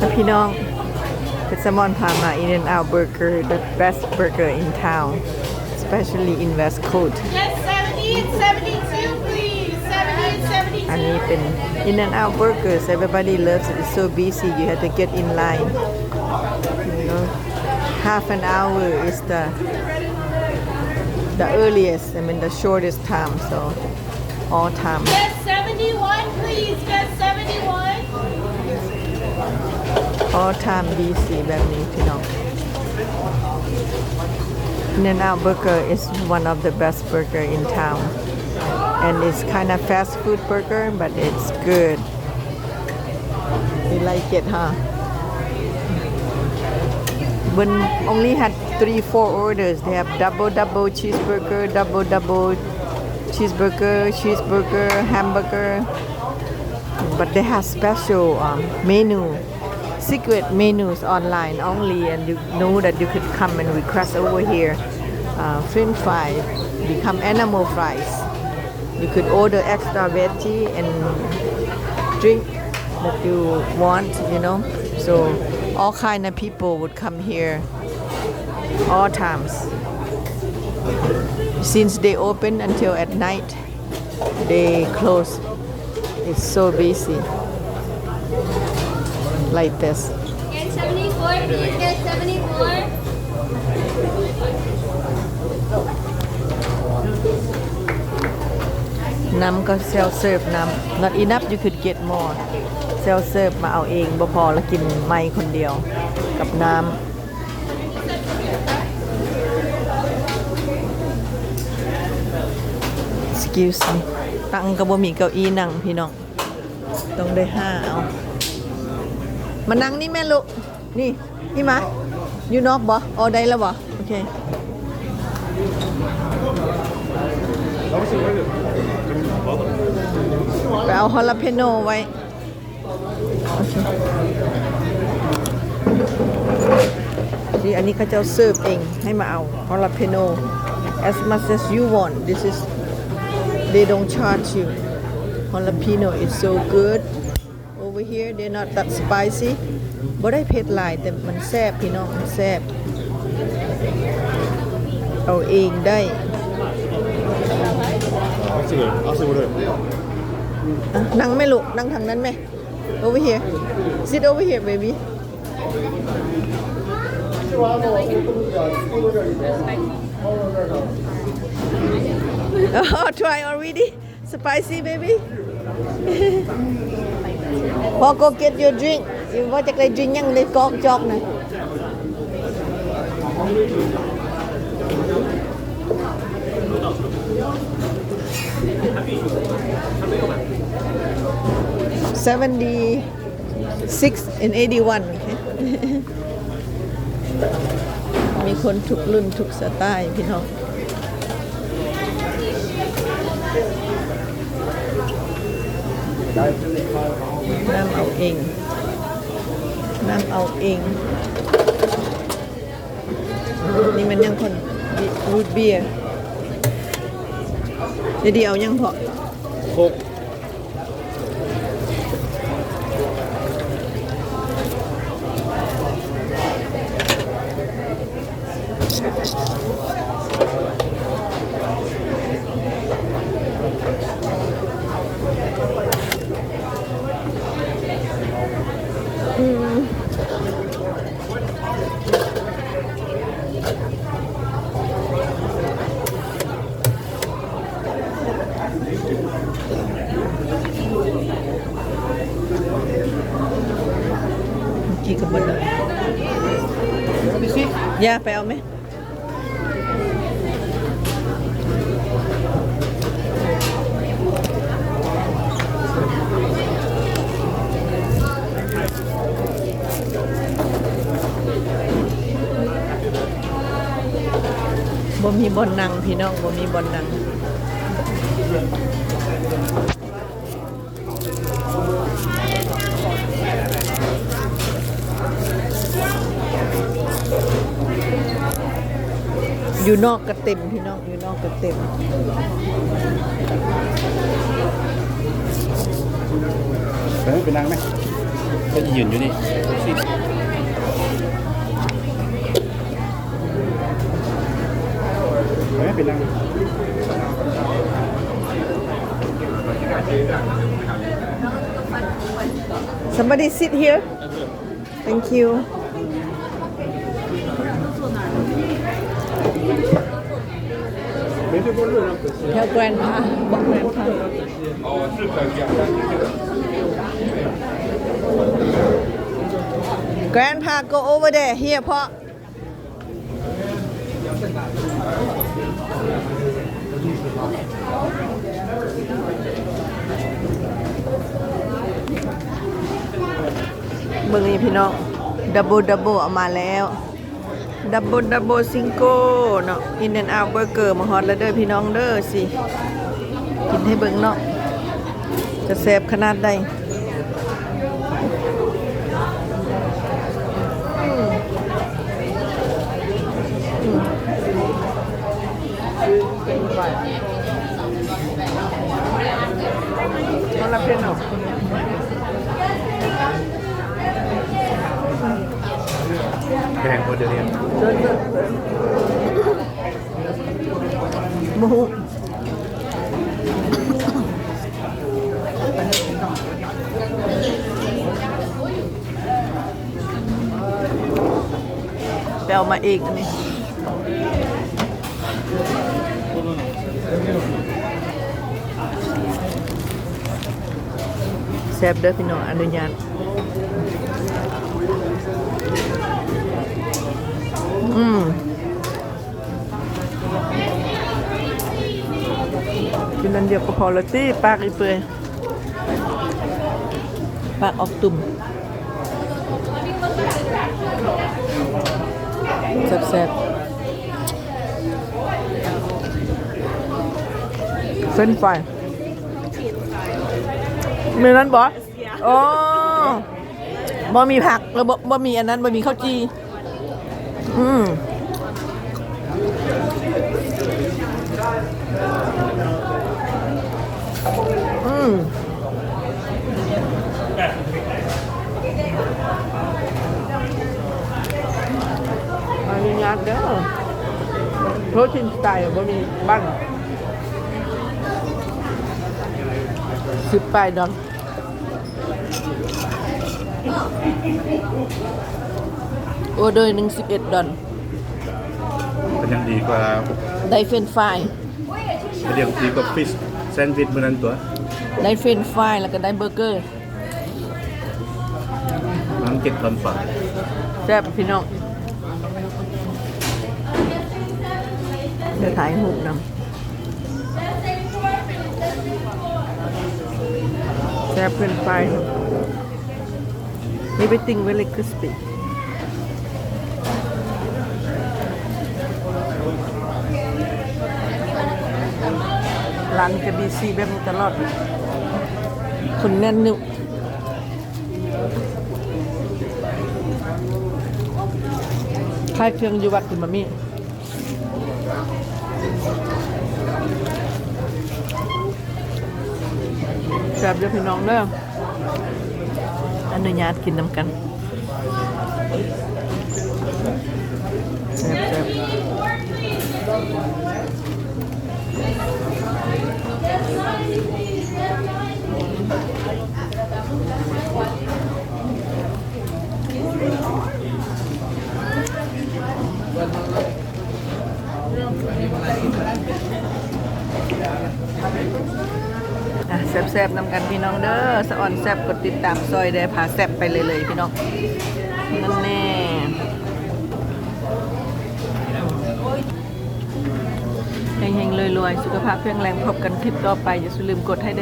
แล้วพี่น้องเป็นแซลมอนพามา In and Out Burger the best burger in town especially in West Coast Yes, 70 and 72, please. 70 and 72. อันนี้เป็น In and Out Burgers everybody loves it it's so busy you have to get in line you know half an hour is the the earliest I mean the shortest time so all time Yes, 71, please. Yes, 71. all time busy แบบนี้พี่น้อง In and Out Burger is one of the best burger in town and it's kind of fast food burger but it's good you like it huh when only had three four orders they have double double cheeseburger double double cheeseburger cheeseburger hamburger but they have special um, menu secret menus online only and you know that you could come and request over here uh, french fry become animal fries. You could order extra veggie and drink that you want you know? So all kind of people would come here all times. Since they open until at night they close. It's so busy like this Get 74, please get 74. น้ำก็เซลเซิร์ฟน้ำ not enough you could get more เซลเซิร์ฟมาเอาเองบ่พอแล้วกินไม่คนเดียวกับน้ำ excuse me ตั้งกระบ่มีเก้าอี้นั่งพี่น้อง ต้องได้ห้าเอา มานั่งนี่แม่ลูก นี่นี่มาอยู่นอกบ่ออได้แล้วบ่โอเคไปเอาฮอลลาเพโนไว้ นี่อันนี้เขาจะเสิร์ฟเองให้มาเอาฮอลลาเพโน as much as you want this is they don't charge you jalapeno is so good they not that spicy บ่ได้เผ็ดหลายแต่มันแซ่บพี่น้องมันแซ่บเอาเองได้นั่งไม่ลูกนั่งทางนั้นไหม over here sit over here baby oh try already spicy baby พอ go get your drink ว่าจะได้ drink ยังได้กอกจอกหน่อย76 and 81โอเคมีคนทุกรุ่นทุกสไตล์พี่น้อง น้ำเอาเองน้ำเอาเอง นี่มันยังคนรูดเบียร์เดี๋ยวเดียวยังพอ콕กี่ กับมันเลยย่าไปเอาไหมบ่มีบนนั่งพี่น้องบ่มีบนนั่ง อยู่นอกกระเต็มพี่น้องอยู่นอกกระเต็มเฮ้เป็นนางไหมก็ยืนอยู่นี่เฮ้เป็นนาง Somebody sit here. Thank you. Tell grandpa. Grandpa? Grandpa, go over there. Here, Pa. เมืองนี้พี่น้องดับเบิลดับเบิลออกมาแล้วดับเบิลดับเบิลซิงโก้เนาะอินเดนอาเบอร์เกอร์มาฮอตแล้วเด้อพี่น้องเด้อสิ กินให้เบิ่งเนาะจะแซ่บขนาดใด Non la piano. แพงกว่าเดิมหมูไปเอามาเองอันนี้ ซ่บเด้อพี่น้องอนุญาตอืมกินอันเดียวก็พอแล้วสิปากอีเปื่อยปากออกตุ่มแซ่บๆเส้นไฟ มีนั้นบอสอ๋อบอมีผักแล้วบอบอมีอันนั้นบอมีข้าวจี อืมอืมอันนี้งานเด้อโรชินสไตล์บ่มีบ้าน สิบปลายดอนโอเดอร์หนึ่งสิบเอ็ดดอนมันยังดีกว่าได้เฟรนช์ฟรายมันยังดีกว่าฟิชแซนด์วิชเมื่อนั้นตัว ได้เฟรนช์ฟรายแล้วก็ได้เบอร์เกอร์น้ำเจ็ดพันฝาแซ่บพี่น้องเดี๋ยวถ่ายหูปนำ แซ่บเป็นไฟนี่ไปติงไว้เลยคริสปี้ร้านจะบีซีแบบนี้ตลอด คนแน่นนึกค่ายเครื่องอยู่วัดคุณมามี่ แซ่บเด้อพี่น้องเด้ออนุญาตกินน้ำกันแซ่บแซ่บ แซ่บแซ่บนำกันพี่น้องเด้อสะออนแซ่บกดติดตามซอยได้พาแซ่บไปเลยเลยพี่น้องนั่นแน่เฮงๆรวยๆ สุขภาพแข็งแรงพบกันคลิปต่อไป อย่าลืมกดให้ด้